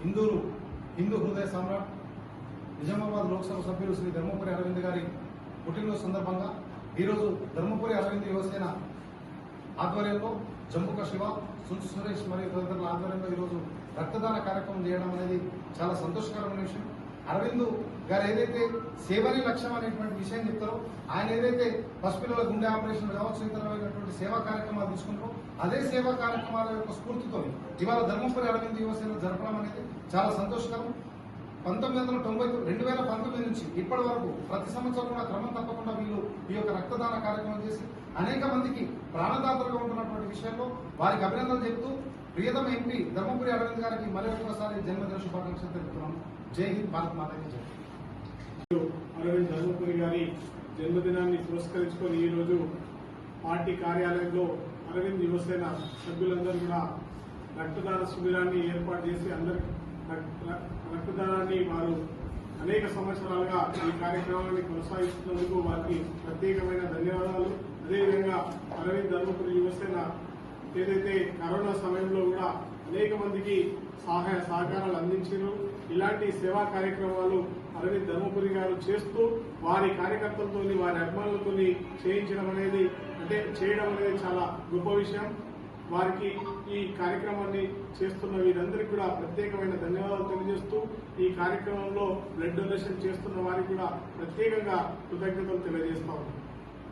హిందూలు హిందూ హృదయ సమ్రాట్ నిజామాబాద్ లోక్సభ సభ్యులు శ్రీ ధర్మపురి అరవింద్ గారి పుట్టినరోజు సందర్భంగా ఈరోజు ధర్మపురి అరవింద్ యువసేన ఆధ్వర్యంలో జమ్ముక శివ సుంచు సురేష్ మరియు తదితరుల ఆధ్వర్యంలో ఈరోజు రక్తదాన కార్యక్రమం చేయడం అనేది చాలా సంతోషకరమైన విషయం. అరవింద్ గారు ఏదైతే సేవని లక్ష్యం అనేటువంటి విషయం చెప్తారో ఆయన ఏదైతే పసిపిల్లల గుండె ఆపరేషన్ కావచ్చు ఇతర సేవా కార్యక్రమాలు తీసుకుంటాం. అదే సేవా కార్యక్రమాల యొక్క స్ఫూర్తితో ఇవాళ ధర్మపురి అరవింద్ యువసేన జరపడం అనేది చాలా సంతోషకరం. పంతొమ్మిది వందల తొంభై రెండు వేల పంతొమ్మిది నుంచి ఇప్పటి వరకు ప్రతి సంవత్సరం కూడా క్రమం తప్పకుండా వీళ్ళు ఈ యొక్క రక్తదాన కార్యక్రమం చేసి అనేక మందికి ప్రాణదాతలుగా ఉంటున్నటువంటి విషయంలో వారికి అభినందనలు చెబుతూ ప్రియతమ ఎంపీ ధర్మపురి అరవింద్ గారికి మరి ఒకసారి జన్మదిన శుభాకాంక్షలు తెలుపుతున్నాను జై హింద్ భారత్ మాతాకి జై. అరవింద్ ధర్మపురి గారి జన్మదినాన్ని పురస్కరించుకొని ఈరోజు పార్టీ కార్యాలయంలో అరవింద్ యువసేన సభ్యులందరూ కూడా రక్తదాన శిబిరాన్ని ఏర్పాటు చేసి అందరికి రక్తదానాన్ని వారు అనేక సంవత్సరాలుగా ఈ కార్యక్రమాన్ని కొనసాగిస్తున్నందుకు వారికి ప్రత్యేకమైన ధన్యవాదాలు. అదేవిధంగా అరవింద్ ధర్మపురి యువసేన ఏదైతే కరోనా సమయంలో కూడా అనేక మందికి సహాయ సహకారాలు అందించారు ఇలాంటి సేవా కార్యక్రమాలు అరవింద్ కార్యక్రమాలు చేస్తూ వారి కార్యకర్తలతో వారి అభిమానులతో చేయించడం అనేది అంటే చేయడం అనేది చాలా గొప్ప విషయం. వారికి ఈ కార్యక్రమాన్ని చేస్తున్న వీరందరికీ కూడా ప్రత్యేకమైన ధన్యవాదాలు తెలియజేస్తూ ఈ కార్యక్రమంలో బ్లడ్ డొనేషన్ చేస్తున్న వారికి కూడా ప్రత్యేకంగా కృతజ్ఞతలు తెలియజేస్తా ఉన్నాం.